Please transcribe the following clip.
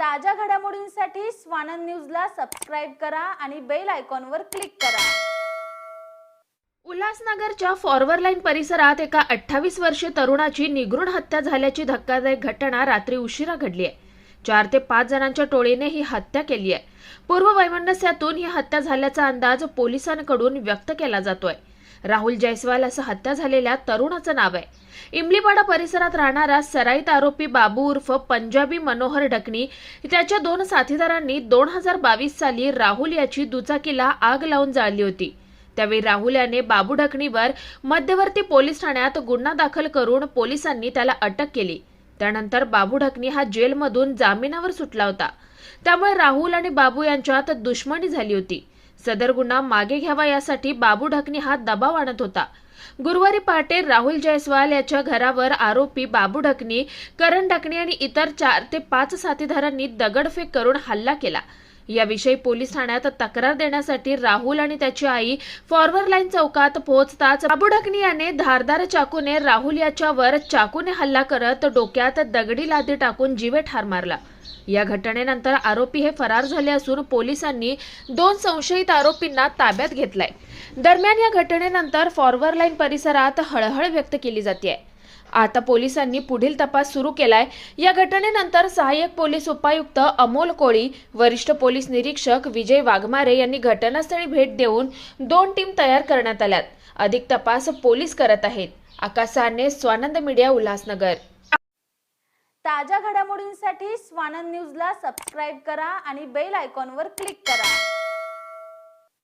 ताज्या घडामोडींसाठी स्वानंद न्यूजला सबस्क्राईब करा आणि बेल आयकॉनवर क्लिक करा. उल्हासनगरच्या फॉरवर लाईन परिसरात एका अठ्ठावीस वर्षीय तरुणाची निगृण हत्या झाल्याची धक्कादायक घटना रात्री उशिरा घडली आहे. चार ते पाच जणांच्या टोळीने ही हत्या केली आहे. पूर्व वैमनस्यातून ही हत्या झाल्याचा अंदाज पोलिसांकडून व्यक्त केला जातोय. राहुल जयस्वाल असं हत्या झालेल्या तरुणाचं नाव आहे. इमलीपाडा परिसरात राहणारा सराईत आरोपी बाबू उर्फ पंजाबी मनोहर ढकणी त्याच्या दोन साथीदारांनी दोन हजार बावीस साली राहुल याची दुचाकीला आग लावून जाळली होती. त्यावेळी राहुल याने बाबू ढकणीवर मध्यवर्ती पोलीस ठाण्यात गुन्हा दाखल करून पोलिसांनी त्याला अटक केली. त्यानंतर बाबू ढकणी हा जेलमधून जामिनावर सुटला होता. त्यामुळे राहुल आणि बाबू यांच्यात दुश्मनी झाली होती. सदर गुन्हा मागे घ्यावा यासाठी बाबू ढकणी हा दबाव आणत होता. गुरुवारी पहाटे राहुल जयस्वाल याच्या घरावर आरोपी बाबू ढकणी करण ढकणे आणि इतर चार ते पाच साथीदारांनी दगडफेक करून हल्ला केला. याविषयी पोलीस ठाण्यात तक्रार देण्यासाठी राहुल आणि त्याची आई फॉरवर्ड लाईन चौकात पोहोचताच बाबू याने धारदार चाकूने राहुल याच्यावर चाकूने हल्ला करत डोक्यात दगडी लादी टाकून जीवे ठार मारला. या घटनेनंतर आरोपी हे फरार झाले असून पोलिसांनी दोन संशयित आरोपींना ताब्यात घेतलाय. दरम्यान या घटनेनंतर फॉरवर्ड लाईन परिसरात हळहळ व्यक्त केली जाते आता पोलिसांनी पुढील तपास सुरू केलाय. या घटनेनंतर सहाय्यक पोलीस उपायुक्त अमोल कोळी वरिष्ठ पोलीस निरीक्षक विजय वाघमारे यांनी घटनास्थळी भेट देऊन दोन टीम तयार करण्यात आल्यात. अधिक तपास पोलीस करत आहेत. आकाश स्वानंद मीडिया उल्हासनगर. ताज्या घडामोडींसाठी स्वानंद न्यूजला सबस्क्राईब करा आणि बेल आयकॉनवर क्लिक करा.